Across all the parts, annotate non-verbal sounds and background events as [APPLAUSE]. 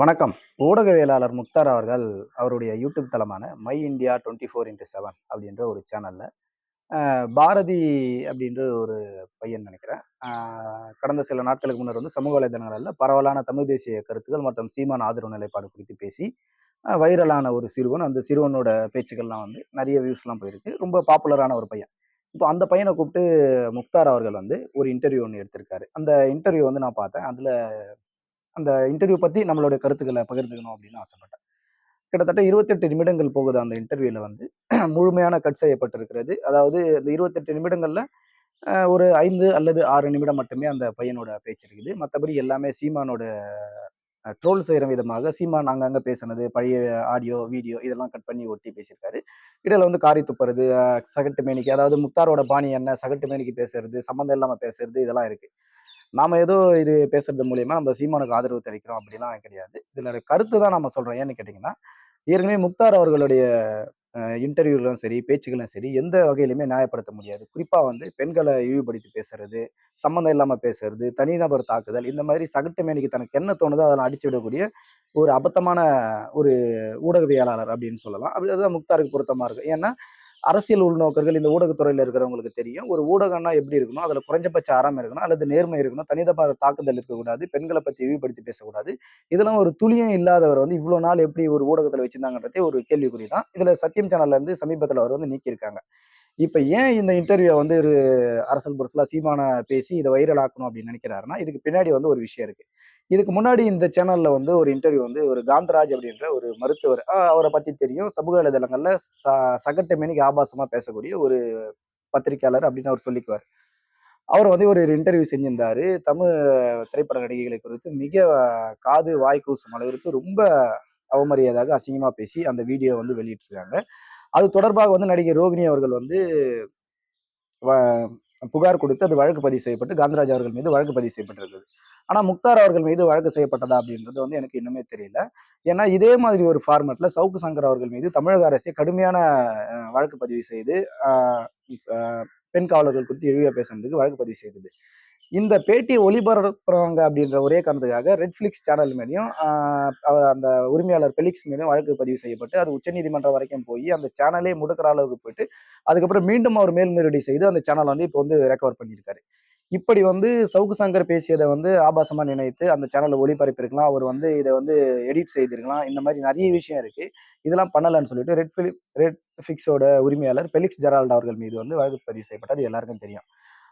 வணக்கம். ஊடகவியலாளர் முக்தார் அவர்கள் அவருடைய YouTube தளமான my India twenty four into seven அப்படின்ற ஒரு சேனலில் பாரதி அப்படின்ற ஒரு பையன் நினைக்கிறேன். கடந்த சில நாட்களுக்கு முன்னர் வந்து சமூக வலைதளங்களில் பரவலான தமிழ் தேசிய கருத்துக்கள் மற்றும் சீமான ஆதரவு நிலைப்பாடு குறித்து பேசி வைரலான ஒரு சிறுவன் அந்த சிறுவனோட பேச்சுக்கள்லாம் வந்து நிறைய வியூஸ்லாம் போயிருக்கு. ரொம்ப பாப்புலரான ஒரு பையன். இப்போ அந்த பையனை கூப்பிட்டு முக்தார் அவர்கள் வந்து ஒரு இன்டர்வியூ ஒன்று எடுத்திருக்காரு. அந்த இன்டர்வியூ வந்து நான் பார்த்தேன். அதில் அந்த இன்டர்வியூ பத்தி நம்மளுடைய கருத்துக்களை பகிர்ந்துக்கணும் அப்படின்னு ஆசைப்பட்டேன். கிட்டத்தட்ட இருபத்தெட்டு நிமிடங்கள் போகுது அந்த இன்டர்வியூல வந்து. [CLEARS THROAT] முழுமையான கட் செய்யப்பட்டிருக்கிறது. அதாவது இந்த இருபத்தெட்டு நிமிடங்கள்ல ஒரு ஐந்து அல்லது ஆறு நிமிடம் மட்டுமே அந்த பையனோட பேச்சு இருக்குது. மற்றபடி எல்லாமே சீமானோட ட்ரோல் செய்கிற விதமாக சீமான் அங்கங்கே பேசுனது பழைய ஆடியோ வீடியோ இதெல்லாம் கட் பண்ணி ஒட்டி பேசியிருக்காரு. இடையில வந்து காரி துப்புறது சகட்டு மேனிக்கு அதாவது முத்தாரோட பாணி என்ன சகட்டு மேனிக்கு பேசுறது சம்மந்தம் இல்லாமல் பேசுறது இதெல்லாம் இருக்குது நாம ஏதோ இது பேசுறது மூலியமா நம்ம சீமானுக்கு ஆதரவு தெரிவிக்கிறோம் அப்படிலாம் கிடையாது. இதுல கருத்து தான் நம்ம சொல்றோம். ஏன்னு கேட்டீங்கன்னா ஏற்கனவே முக்தார் அவர்களுடைய இன்டர்வியூகளும் சரி பேச்சுகளும் சரி எந்த வகையிலுமே நியாயப்படுத்த முடியாது. குறிப்பாக வந்து பெண்களை இழிவுபடுத்தி பேசுறது சம்மந்தம் இல்லாமல் பேசுறது தனிநபர் தாக்குதல் இந்த மாதிரி சகட்டமேனிக்கு தனக்கு என்ன தோணுதோ அதெல்லாம் அடிச்சு விடக்கூடிய ஒரு அபத்தமான ஒரு ஊடகவியலாளர் அப்படின்னு சொல்லலாம். அப்படி அதுதான் முக்தாருக்கு பொருத்தமாக இருக்கும். ஏன்னா அரசியல் உள்நோக்கர்கள் இந்த ஊடகத்துறையில் இருக்கிறவங்களுக்கு தெரியும். ஒரு ஊடகம்னா எப்படி இருக்கணும் அதில் குறைஞ்சபட்ச அறம் இருக்கணும் அல்லது நேர்மை இருக்கணும் தனிதபார தாக்குதல் இருக்கக்கூடாது பெண்களை பற்றி இழிவுபடுத்தி பேசக்கூடாது. இதெல்லாம் ஒரு துளியும் இல்லாதவர் வந்து இவ்வளோ நாள் எப்படி ஒரு ஊடகத்தில் வச்சிருந்தாங்கன்றதே ஒரு கேள்விக்குறி தான் இதில் சத்தியம் சேனல்லேருந்து சமீபத்தில் அவர் வந்து நீக்கியிருக்காங்க. இப்போ ஏன் இந்த இன்டர்வியூ வந்து ஒரு அரசல் புரசலாக சீமான பேசி இதை வைரல் ஆக்கணும் அப்படின்னு நினைக்கிறாருன்னா இதுக்கு பின்னாடி வந்து ஒரு விஷயம் இருக்குது இதுக்கு முன்னாடி இந்த சேனல்ல வந்து ஒரு இன்டர்வியூ வந்து ஒரு காந்தராஜ் அப்படின்ற ஒரு மருத்துவர் அவரை பத்தி தெரியும். சமூக வலைதளங்கள்ல ச- மேனிக்கு ஆபாசமா பேசக்கூடிய ஒரு பத்திரிக்கையாளர் அப்படின்னு அவர் சொல்லிக்குவார். அவர் வந்து ஒரு இன்டர்வியூ செஞ்சிருந்தாரு. தமிழ் திரைப்பட நடிகைகளை குறித்து மிக காது வாய் கூசும் அளவிற்கு ரொம்ப அவமரியாதாக அசிங்கமா பேசி அந்த வீடியோ வந்து வெளியிட்டிருக்காங்க. அது தொடர்பாக வந்து நடிகை ரோகிணி அவர்கள் வந்து வ- புகார் கொடுத்து அது வழக்கு பதிவு செய்யப்பட்டு காந்தராஜ் அவர்கள் மீது வழக்கு பதிவு செய்யப்பட்டிருந்தது. ஆனால் முக்தார் அவர்கள் மீது வழக்கு செய்யப்பட்டதா அப்படின்றது வந்து எனக்கு இன்னுமே தெரியல. ஏன்னா இதே மாதிரி ஒரு ஃபார்மேட்டில் சவுக்கு சங்கர் அவர்கள் மீது தமிழக அரசே கடுமையான வழக்கு பதிவு செய்து பெண் காவலர்கள் குறித்து இழிவா பேசுனதுக்கு வழக்கு பதிவு செய்தது. இந்த பேட்டி ஒளிபரப்புறாங்க அப்படின்ற ஒரே காரணத்துக்காக ரெட்ஃபிளிக்ஸ் சேனல் மேலேயும் அவர் அந்த உரிமையாளர் பெலிக்ஸ் மேலேயும் வழக்கு பதிவு செய்யப்பட்டு அது உச்சநீதிமன்றம் வரைக்கும் போய் அந்த சேனலே முடக்கிற அளவுக்கு போயிட்டு அதுக்கப்புறம் மீண்டும் அவர் மேல்முறையீடு செய்து அந்த சேனல் வந்து இப்போ வந்து ரெக்கவர் பண்ணியிருக்காரு. இப்படி வந்து சவுக்கு சங்கர் பேசியதை வந்து ஆபாசமா நினைத்து அந்த சேனல்ல ஒளிபரப்பியிருக்கலாம் அவர் வந்து இதை வந்து எடிட் செய்திருக்கலாம். இந்த மாதிரி நிறைய விஷயம் இருக்கு. இதெல்லாம் பண்ணலன்னு சொல்லிட்டு ரெட் ஃபிலிப் ரெட் ஃபிக்ஸோட உரிமையாளர் பெலிக்ஸ் ஜெரால்ட் அவர்கள் மீது வந்து வழக்கு பதிவு செய்யப்பட்டது. எல்லாருக்கும் தெரியும்.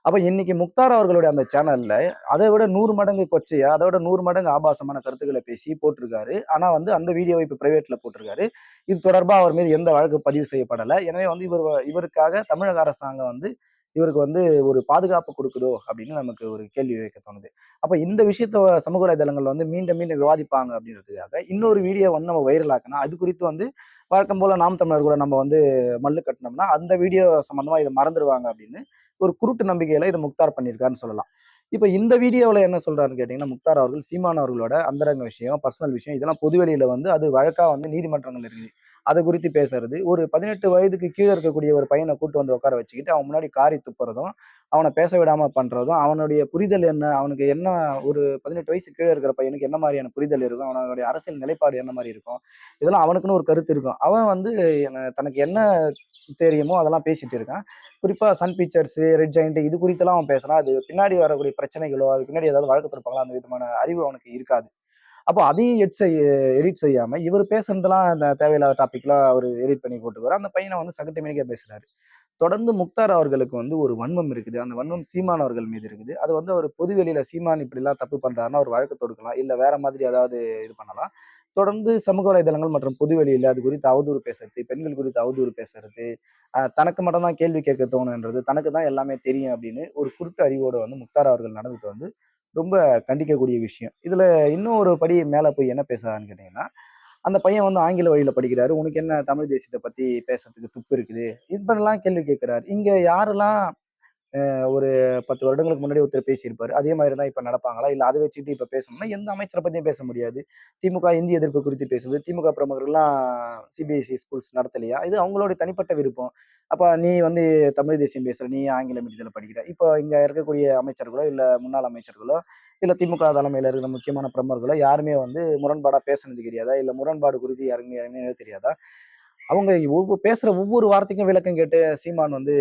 அப்ப இன்னைக்கு முக்தார் அவர்களுடைய அந்த சேனல்ல அதை விட நூறு மடங்கு கொச்சையா அதை விட நூறு மடங்கு ஆபாசமான கருத்துக்களை பேசி போட்டிருக்காரு. ஆனா வந்து அந்த வீடியோவை இப்போ பிரைவேட்ல போட்டிருக்காரு. இது தொடர்பா அவர் மீது எந்த வழக்கு பதிவு செய்யப்படலை. எனவே வந்து இவர் இவருக்காக தமிழக அரசாங்கம் வந்து இவருக்கு வந்து ஒரு பாதுகாப்பு கொடுக்குதோ அப்படின்னு நமக்கு ஒரு கேள்வி வைக்க தோணுது. அப்போ இந்த விஷயத்த சமூக வலைதளங்கள் வந்து மீண்டும் மீண்டும் விவாதிப்பாங்க அப்படின்றதுக்காக இன்னொரு வீடியோ வந்து நம்ம வைரல் ஆக்கினா அது குறித்து வந்து வழக்கம் போல நாம் தமிழர் கூட நம்ம வந்து மல்லு கட்டினோம்னா அந்த வீடியோ சம்பந்தமா இதை மறந்துடுவாங்க அப்படின்னு ஒரு குருட்டு நம்பிக்கையில இதை முக்தார் பண்ணியிருக்காருன்னு சொல்லலாம். இப்போ இந்த வீடியோவில் என்ன சொல்கிறாருன்னு கேட்டிங்கன்னா முக்தார் அவர்கள் சீமான் அவர்களோட அந்தரங்க விஷயம் பர்சனல் விஷயம் இதெல்லாம் பொதுவெளியில் வந்து அது வழக்காக வந்து நீதிமன்றங்கள் இருக்குது. அதை குறித்து பேசுறது. ஒரு பதினெட்டு வயதுக்கு கீழே இருக்கக்கூடிய ஒரு பையனை கூட்டு வந்து உட்கார வச்சுக்கிட்டு அவன் முன்னாடி காரி துப்புறதும் அவனை பேச விடாம பண்றதும் அவனுடைய புரிதல் என்ன அவனுக்கு என்ன ஒரு பதினெட்டு வயசு கீழே இருக்கிற பையனுக்கு என்ன மாதிரியான புரிதல் இருக்கும் அவனுடைய அரசியல் நிலைப்பாடு என்ன மாதிரி இருக்கும் இதெல்லாம் அவனுக்குன்னு ஒரு கருத்து இருக்கும். அவன் வந்து தனக்கு என்ன தெரியுமோ அதெல்லாம் பேசிட்டு இருக்கான். குறிப்பா சன் பிக்சர்ஸ் ரெட் ஜெயிண்ட் இது குறித்தெல்லாம் அவன் பேசுறான். அது பின்னாடி வரக்கூடிய பிரச்சனைகளோ அது பின்னாடி ஏதாவது வழக்கு தொடுப்பாங்களா அந்த விதமான அறிவு அவனுக்கு இருக்காது. அப்போ அதையும் எட் செய்ய எடிட் செய்யாம இவர் பேசுனதெல்லாம் அந்த தேவையில்லாத டாபிக்லாம் அவர் எடிட் பண்ணி போட்டுக்கிறார் அந்த பையனை வந்து சகட்டமேனிக்கா பேசுறாரு. தொடர்ந்து முக்தார் அவர்களுக்கு வந்து ஒரு வன்மம் இருக்குது. அந்த வன்மம் சீமான் அவர்கள் மீது இருக்குது. அது வந்து அவர் பொதுவெளியில சீமான் இப்படிலாம் தப்பு பண்றாருன்னா ஒரு வழக்கு தொடுக்கலாம். இல்லை வேற மாதிரி ஏதாவது இது பண்ணலாம். தொடர்ந்து சமூக வலைதளங்கள் மற்றும் பொதுவெளியில் அது குறித்து அவதூறு பேசுறது பெண்கள் குறித்து அவதூறு பேசுறது தனக்கு மட்டும்தான் கேள்வி கேட்க தோணுன்றது தனக்கு தான் எல்லாமே தெரியும் அப்படின்னு ஒரு குருட்டு அறிவோடு வந்து முக்தார் அவர்கள் நடந்துட்டு வந்து ரொம்ப கண்டிக்கக்கூடிய விஷயம். இதில் இன்னும் ஒரு படி மேலே போய் என்ன பேசுறான்னு கேட்டிங்கன்னா அந்த பையன் வந்து ஆங்கில வழியில் படிக்கிறாரு. உனக்கு என்ன தமிழ் தேசியத்தை பற்றி பேசுறதுக்கு துப்பு இருக்குது? இப்படிலாம் கேள்வி கேட்குறாரு. இங்கே யாரெல்லாம் ஒரு பத்து வருடங்களுக்கு முன்னாடி ஒருத்தர் பேசியிருப்பாரு. அதே மாதிரி தான் இப்போ நடப்பாங்களா? இல்லை அதை வச்சுட்டு இப்போ பேசணும்னா எந்த அமைச்சரை பற்றியும் பேச முடியாது. திமுக இந்திய எதிர்ப்பு குறித்து பேசுது. திமுக பிரமுகர்கள்லாம் சிபிஎஸ்சி ஸ்கூல்ஸ் நடத்தலையா? இது அவங்களுடைய தனிப்பட்ட விருப்பம். அப்போ நீ வந்து தமிழ் தேசியம் பேசுகிற நீ ஆங்கில மீடியத்தில் படிக்கிற. இப்போ இங்கே இருக்கக்கூடிய அமைச்சர்களோ இல்லை முன்னாள் அமைச்சர்களோ இல்லை திமுக தலைமையில் இருக்கிற முக்கியமான பிரமுகர்களோ யாருமே வந்து முரண்பாடாக பேசுனது கிடையாதா இல்லை முரண்பாடு குறித்து யாருமே யாருமே தெரியாதா? அவங்க ஒவ்வொரு பேசுகிற ஒவ்வொரு வார்த்தைக்கும் விளக்கம் கேட்டு சீமான் வந்து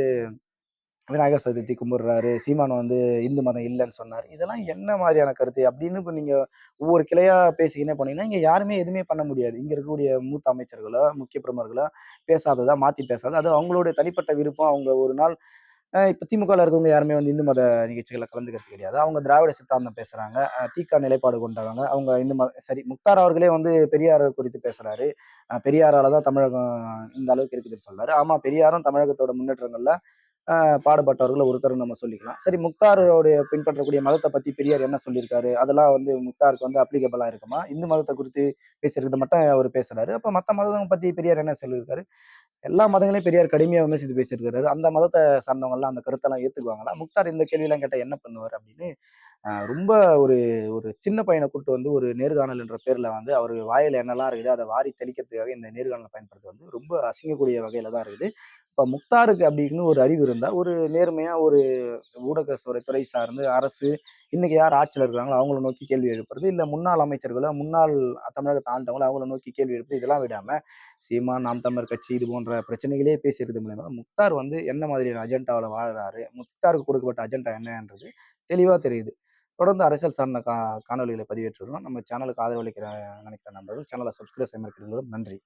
விநாயகர் சதுர்த்தி கும்பிடுறாரு சீமான் வந்து இந்து மதம் இல்லைன்னு சொன்னார். இதெல்லாம் என்ன மாதிரியான கருத்து? அப்படின்னு இப்போ நீங்கள் ஒவ்வொரு கிளையா பேசிக்கினே போனீங்கன்னா இங்கே யாருமே எதுவுமே பண்ண முடியாது. இங்கே இருக்கக்கூடிய மூத்த அமைச்சர்களோ முக்கிய பிரமுகர்களோ பேசாததா மாற்றி பேசாத அது அவங்களுடைய தனிப்பட்ட விருப்பம். அவங்க ஒரு நாள் இப்போ திமுகவில் இருக்கவங்க யாருமே வந்து இந்து மத நிகழ்ச்சிகளை கலந்துக்கிறது கிடையாது. அவங்க திராவிட சித்தாந்தம் பேசுகிறாங்க தீக்கா நிலைப்பாடு கொண்டவங்க. அவங்க இந்து மத சரி முக்தார் அவர்களே வந்து பெரியார் குறித்து பேசுகிறாரு பெரியாரால தான் தமிழகம் இந்த அளவுக்கு இருக்குதுன்னு சொல்கிறாரு ஆமாம் பெரியாரும் தமிழகத்தோட முன்னேற்றங்களில் பாடுபட்டவர்கள் ஒருத்தர் நம்ம சொல்லிக்கலாம். சரி முக்தாரோடைய பின்பற்றக்கூடிய மதத்தை பத்தி பெரியார் என்ன சொல்லியிருக்காரு? அதெல்லாம் வந்து முக்தாருக்கு வந்து அப்ளிகபிளா இருக்குமா? இந்து மதத்தை குறித்து பேசுறது மட்டும் அவர் பேசுறாரு. அப்ப மற்ற மதம் பத்தி பெரியார் என்ன சொல்லியிருக்காரு? எல்லா மதங்களையும் பெரியார் கடுமையாக விமர்சித்து பேசியிருக்காரு. அந்த மதத்தை சார்ந்தவங்கலாம் அந்த கருத்தெல்லாம் ஏற்றுக்குவாங்களா முக்தார் இந்த கேள்வியெல்லாம் கேட்டால் என்ன பண்ணுவார் அப்படின்னு ரொம்ப ஒரு ஒரு சின்ன பையனை கூப்பிட்டு வந்து ஒரு நேர்காணல் என்ற பேரில் வந்து அவர் வாயில் என்னெல்லாம் இருக்குது அதை வாரி தெளிக்கிறதுக்காக இந்த நேர்காணலை பயன்படுத்துவது வந்து ரொம்ப அசிங்கக்கூடிய வகையில் தான் இருக்குது. இப்போ முக்தாருக்கு அப்படின்னு ஒரு அறிவு இருந்தால் ஒரு நேர்மையாக ஒரு ஊடக துறை சார்ந்து அரசு இன்னைக்கு யார் ஆட்சியில் இருக்கிறாங்களோ அவங்கள நோக்கி கேள்வி எழுப்புறது இல்லை முன்னாள் அமைச்சர்களோ முன்னாள் தமிழகத்தை ஆண்டவங்களோ அவங்கள நோக்கி கேள்வி எழுப்புறது இதெல்லாம் விடாமல் சீமா நாம் தமிழர் கட்சி இது போன்ற பிரச்சனைகளே பேசுறது மூலயமா முக்தார் வந்து என்ன மாதிரியான அஜெண்டாவில் வாழ்கிறாரு முக்தாருக்கு கொடுக்கப்பட்ட அஜெண்டா என்னன்றது தெளிவாக தெரியுது. தொடர்ந்து அரசியல் சார்ந்த கா காணொலிகளை பதிவேற்றுகிறோம் நம்ம சேனலுக்கு ஆதரவளிக்கிற நினைக்கிற நண்பர்கள் சேனலை சப்ஸ்கிரைப் செய்ய நன்றி.